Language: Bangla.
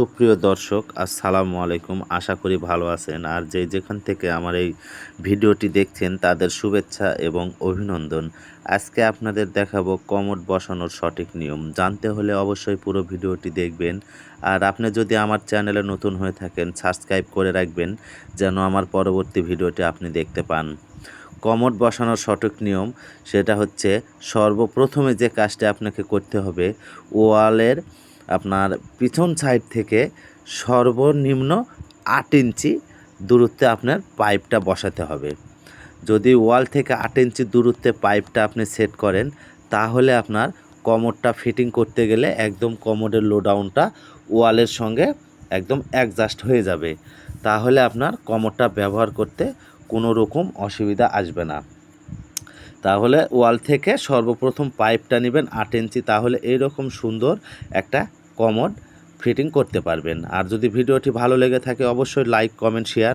সুপ্রিয় দর্শক, আসসালামু আলাইকুম। আশা করি ভালো আছেন। আর যে যেখান থেকে আমার এই ভিডিওটি দেখছেন, তাদের শুভেচ্ছা এবং অভিনন্দন। আজকে আপনাদের দেখাবো কমোড বসানোর সঠিক নিয়ম। জানতে হলে অবশ্যই পুরো ভিডিওটি দেখবেন। আর আপনি যদি আমার চ্যানেলে নতুন হয়ে থাকেন, সাবস্ক্রাইব করে রাখবেন, যেন আমার পরবর্তী ভিডিওটি আপনি দেখতে পান। কমোড বসানোর সঠিক নিয়ম সেটা হচ্ছে সর্বপ্রথমে যে কাজটি আপনাকে করতে হবে, ওয়ালের আপনার পিছন সাইড থেকে সর্বনিম্ন আট ইঞ্চি দূরত্বে আপনার পাইপটা বসাতে হবে। যদি ওয়াল থেকে আট ইঞ্চি দূরত্বে পাইপটা আপনি সেট করেন, তাহলে আপনার কমোডটা ফিটিং করতে গেলে একদম কমোডের লোডাউনটা ওয়ালের সঙ্গে একদম অ্যাডজাস্ট হয়ে যাবে। তাহলে আপনার কমোডটা ব্যবহার করতে কোনো রকম অসুবিধা আসবে না। তাহলে ওয়াল থেকে সর্বপ্রথম পাইপটা নেবেন আট ইঞ্চি, তাহলে এইরকম সুন্দর একটা কমোড ফিটিং করতে পারবেন। আর যদি ভিডিওটি ভালো লেগে থাকে অবশ্যই লাইক কমেন্ট শেয়ার